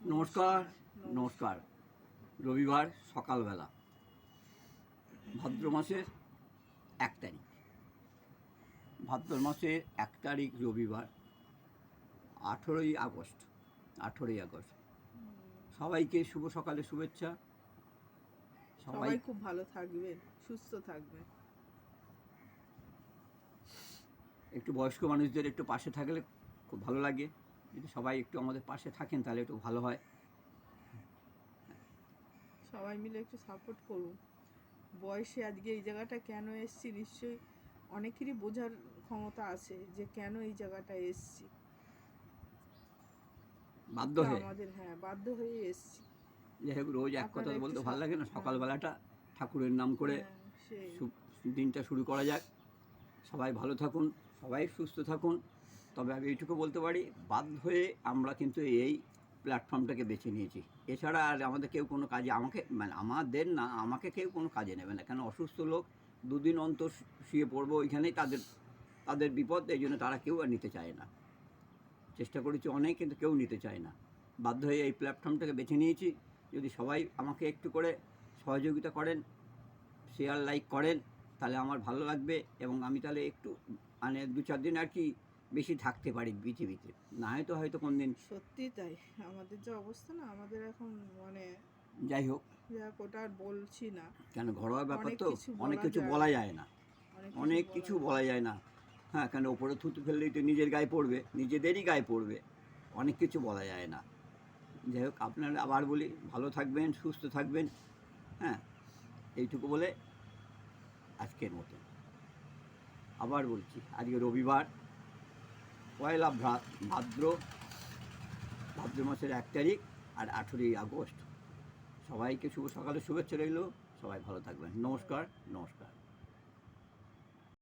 নমস্কার নমস্কার। রবিবার সকালবেলা ভাদ্র মাসের এক তারিখ। ভাদ্র মাসের এক তারিখ রবিবার আঠেরোই আগস্ট আঠেরোই আগস্ট। সবাইকে শুভ সকালে শুভেচ্ছা। সবাই সবাই খুব ভালো থাকবে সুস্থ থাকবে। একটু বয়স্ক মানুষদের একটু পাশে থাকলে খুব ভালো লাগে। যদি সবাই একটু আমাদের পাশে থাকেন তাহলে একটু ভালো হয়। সবাই মিলে একটু সাপোর্ট করুন। বয়সে আজকে এই জায়গাটা কেন এসছি নিশ্চয়ই অনেকেরই বোঝার ক্ষমতা আছে যে কেন এই জায়গাটা এসছি। বাধ্য হয়ে। আমাদের হ্যাঁ বাধ্য হয়ে এসছি। যাই হোক রোজ এক কথা বলতে ভালো লাগে না সকালবেলাটা ঠাকুরের নাম করে হ্যাঁ, দিনটা শুরু করা যাক। সবাই ভালো থাকুন সবাই সুস্থ থাকুন। তবে আমি এইটুকু বলতে পারি, বাধ্য হয়ে আমরা কিন্তু এই প্ল্যাটফর্মটাকে বেছে নিয়েছি। এছাড়া আর আমাদের কেউ কোনো কাজে, আমাকে মানে আমাদের না, আমাকে কেউ কোনো কাজে নেবে না। কেন, অসুস্থ লোক দুদিন অন্তর শুয়ে পড়ব ওইখানেই তাদের তাদের বিপদ, এই জন্য তারা কেউ আর নিতে চায় না। চেষ্টা করেছি অনেক, কিন্তু কেউ নিতে চায় না। বাধ্য হয়ে এই প্ল্যাটফর্মটাকে বেছে নিয়েছি। যদি সবাই আমাকে একটু করে সহযোগিতা করেন শেয়ার লাইক করেন, তাহলে আমার ভালো লাগবে এবং আমি তাহলে একটু মানে দু চার দিন আর কি বেশি থাকতে পারি পৃথিবীতে। না হয়তো হয়তো কোন দিন সত্যি তাই। আমাদের যে অবস্থা না আমাদের এখন মানে যাই হোক। যাক ওটা আর বলছি না। কেন ঘরোয়া ব্যাপার তো অনেক কিছু বলা যায় না। অনেক কিছু বলা যায় না। হ্যাঁ কেন ওপরে থুতু ফেললেই তো নিজের গায়ে পড়বে নিজেদেরই গায়ে পড়বে। অনেক কিছু বলা যায় না। যাই হোক আপনারা আবার বলি ভালো থাকবেন সুস্থ থাকবেন। হ্যাঁ এইটুকু বলে আজকের মতো। আবার বলছি আজকে রবিবার। পয়লা ভাদ্র ভাদ্র মাসের এক তারিখ আর আঠেরোই আগস্ট। সবাইকে শুভ সকালে শুভেচ্ছা রইল। সবাই ভালো থাকবেন। নমস্কার নমস্কার।